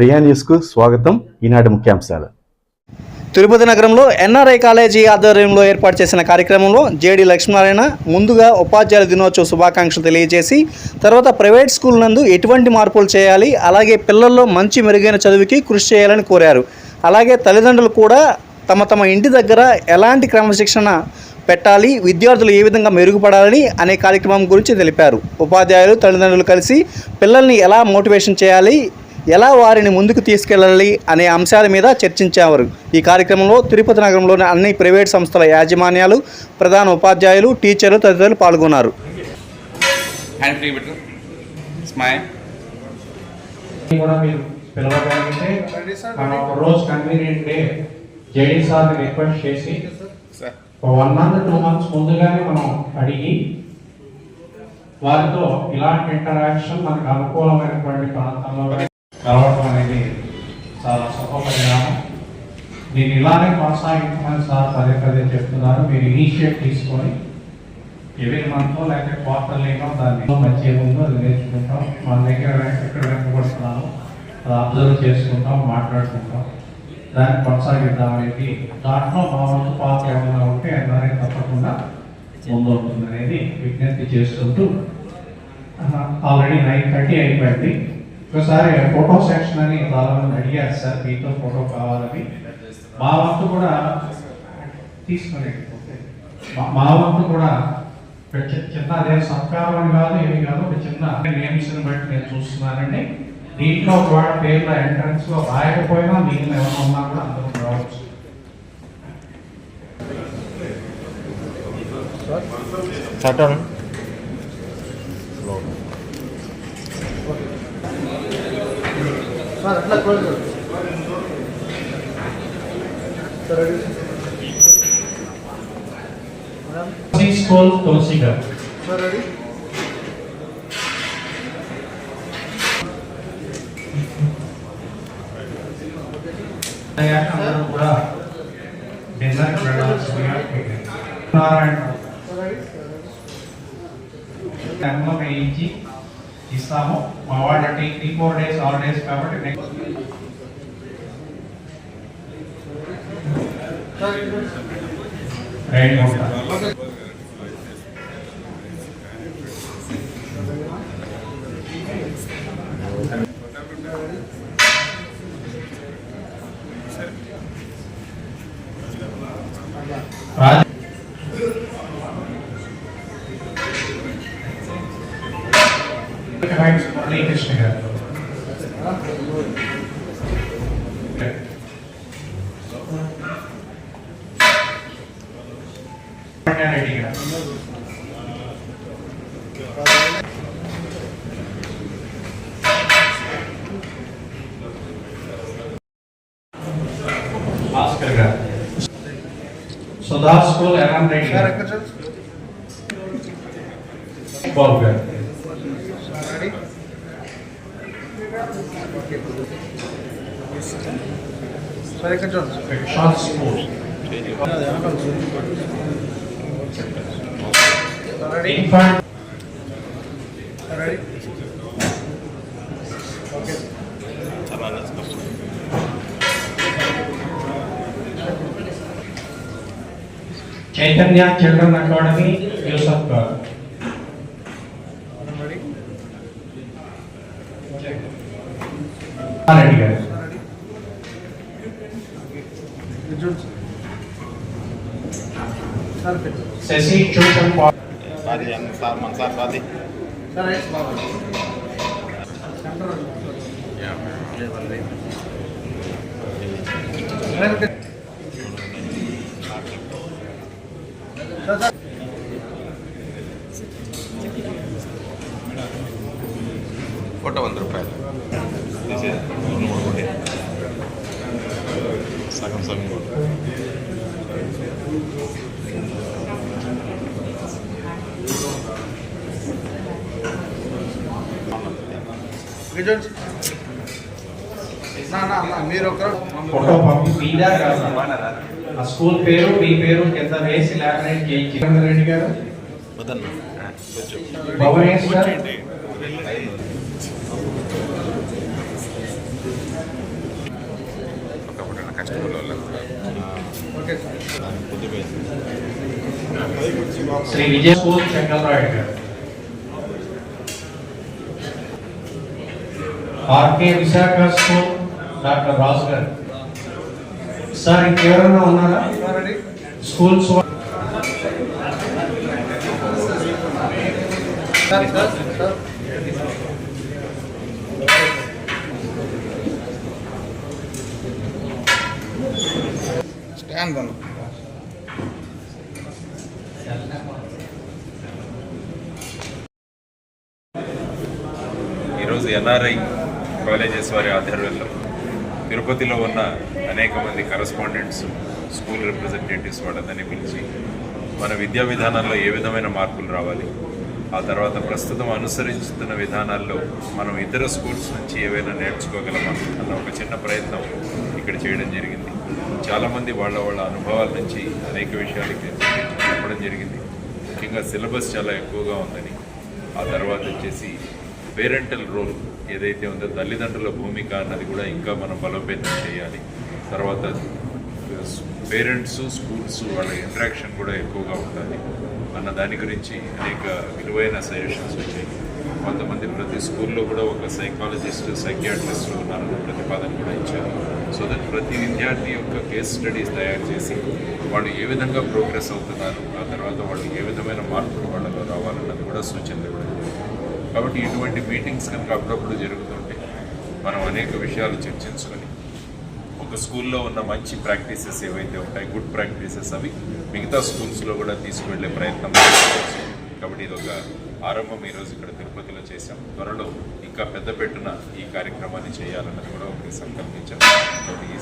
ప్రియా న్యూస్కు స్వాగతం. ఈనాటి ముఖ్యాంశాలు. తిరుపతి నగరంలో ఎన్ఆర్ఐ కాలేజీ ఆధ్వర్యంలో ఏర్పాటు చేసిన కార్యక్రమంలో జేడి లక్ష్మీనారాయణ ముందుగా ఉపాధ్యాయుల దినోత్సవ శుభాకాంక్షలు తెలియజేసి తర్వాత ప్రైవేట్ స్కూల్ నందు ఎటువంటి మార్పులు చేయాలి అలాగే పిల్లల్లో మంచి మెరుగైన చదువుకి కృషి చేయాలని కోరారు. అలాగే తల్లిదండ్రులు కూడా తమ తమ ఇంటి దగ్గర ఎలాంటి క్రమశిక్షణ పెట్టాలి విద్యార్థులు ఏ విధంగా మెరుగుపడాలని అనే కార్యక్రమం గురించి తెలిపారు. ఉపాధ్యాయులు తల్లిదండ్రులు కలిసి పిల్లల్ని ఎలా మోటివేషన్ చేయాలి ఎలా వారిని ముందుకు తీసుకెళ్ళాలి అనే అంశాల మీద చర్చించేవారు. ఈ కార్యక్రమంలో తిరుపతి నగరంలోని అన్ని ప్రైవేట్ సంస్థల యాజమాన్యాలు ప్రధాన ఉపాధ్యాయులు టీచర్లు తదితరులు పాల్గొన్నారు. హ్యాండ్ ఫ్రీ పెట్టు స్మైల్ కూడా మీరు పిలవగలిగితే మనం ఒక రోజు కన్వీనియంట్ డే జేడీ సార్ని రిక్వెస్ట్ చేసి సార్ ఒక వన్ మంత్ టూ మంత్స్ ముందుగానే మనం అడిగి వారితో ఇలాంటి ఇంటరాక్షన్ మనకు అనుకూలమైనటువంటి ప్రాంతంలో కలవడం అనేది చాలా శుభపరిణామం దీన్ని ఇలానే కొనసాగించమని సార్ పదే పదే చెప్తున్నారు. మీరు ఇనిషియేట్ తీసుకొని ఎవరి మంత్లో లేకపోతే క్వార్టర్లీనో దాన్ని మంచి ఉందో అది నేర్చుకుంటాం. మన దగ్గర ఎక్కడ వెంటబడుతున్నాము అది అబ్జర్వ్ చేసుకుంటాం మాట్లాడుకుంటాం. దాన్ని కొనసాగిద్దాం అనేది దాంట్లో మా వంతు పాత్ర ఏమైనా ఉంటే దాన్ని తప్పకుండా ముందుంటుంది అనేది విజ్ఞప్తి చేస్తుంటూ ఆల్రెడీ నైన్ థర్టీ అయిపోయింది. ఒకసారి ఫోటో సెక్షన్ అని చాలా మంది అడిగారు సార్ మీతో ఫోటో కావాలని. మా వంతు కూడా తీసుకుని మా- మా వంతు కూడా చిన్న అదే సత్కారం అని కాదు ఏమి కాదు ఒక చిన్న నేమ్స్ బట్టి నేను చూస్తున్నానండి. దీంట్లో ఒకవేళ పేర్ల ఎంట్రన్స్లో రాయకపోయినా దీనిలో ఎవరు ఉన్నా కూడా అందరూ రావచ్చు. స్కూల్ తులసి గారు. అయ్యాక అందరూ కూడా డిన్నర్ వెళ్ళాల్సిందిగా నారాయణ వేయించి ఇస్తాము మా వాళ్ళకి త్రీ ఫోర్ డేస్ హాలిడేస్ కాబట్టి నెక్స్ట్ రెడీ ఉంటారు మురళీకృష్ణ గారు రెడ్డి గారు భాస్కర్ గారు సుధా స్కూల్ ఎర్రం రెడ్డి గారు బాబు గారు చైతన్య చిల్డ్రన్ అకాడమీ యూసఫ్ రెడ్డి గారు శశి ట్యూషన్ పా- సారీ అన్న సార్ మన సార్ సాది ఫోటో వంద రూపాయలు తీసేది రెండు మూడు కోటి సగం సగం కోటి మీరు ఒకరు ఫోటో పంపి మీదా కాదు ఆ స్కూల్ పేరు మీ పేరు కింద వేసి లామినేట్ చేయించి రెడ్డి గారు వద్దన్న భువనేష్ కష్టపడే వాళ్ళకి శ్రీ విజయ స్కూల్ చెంగల్రాయుడు గారు RK Visakha school doctor Raju గారు సార్ ఇంకెవరైనా ఉన్నారా స్కూల్స్ వా- ఈరోజు ఎన్ఆర్ఐ కాలేజెస్ వారి ఆధ్వర్యంలో తిరుపతిలో ఉన్న అనేక మంది కరస్పాండెంట్స్ స్కూల్ రిప్రజెంటేటివ్స్ వాళ్ళందరినీ పిలిచి మన విద్యా విధానాల్లో ఏ విధమైన మార్పులు రావాలి? ఆ తర్వాత ప్రస్తుతం అనుసరిస్తున్న విధానాల్లో మనం ఇతర స్కూల్స్ నుంచి ఏవైనా నేర్చుకోగలమా? అన్న ఒక చిన్న ప్రయత్నం ఇక్కడ చేయడం జరిగింది. చాలామంది వాళ్ళ వాళ్ళ అనుభవాల నుంచి అనేక విషయాలు చెప్పడం జరిగింది. ముఖ్యంగా సిలబస్ చాలా ఎక్కువగా ఉందని ఆ తర్వాత వచ్చేసి పేరెంటల్ రోల్ ఏదైతే ఉందో తల్లిదండ్రుల భూమిక అన్నది కూడా ఇంకా మనం బలోపేతం చేయాలి. తర్వాత పేరెంట్స్ స్కూల్స్ వాళ్ళ ఇంటరాక్షన్ కూడా ఎక్కువగా ఉండాలి. అన్న దాని గురించి అనేక విలువైన సజెషన్స్ వచ్చాయి. కొంతమంది ప్రతి స్కూల్లో కూడా ఒక సైకాలజిస్ట్ సైకియాట్రిస్ట్ ఉన్నారన్న ప్రతిపాదన కూడా ఇచ్చారు. సో దట్ ప్రతి విద్యార్థి యొక్క కేస్ స్టడీస్ తయారు చేసి వాళ్ళు ఏ విధంగా ప్రోగ్రెస్ అవుతున్నారు ఆ తర్వాత వాళ్ళు ఏ విధమైన మార్పులు వాళ్ళలో రావాలన్నది కూడా సూచనలు ఇవ్వడం కాబట్టి ఇటువంటి మీటింగ్స్ కనుక అప్పుడప్పుడు జరుగుతుంటే మనం అనేక విషయాలు చర్చించుకొని ఒక స్కూల్లో ఉన్న మంచి ప్రాక్టీసెస్ ఏవైతే ఉంటాయి గుడ్ ప్రాక్టీసెస్ అవి మిగతా స్కూల్స్లో కూడా తీసుకువెళ్ళే ప్రయత్నం కాబట్టి ఇది ఒక ఆరంభం ఈరోజు ఇక్కడ తిరుపతిలో చేశాం. త్వరలో ఇంకా పెద్ద పెట్టున ఈ కార్యక్రమాన్ని చేయాలన్నది కూడా ఒకటి సంకల్పించాం. ఈ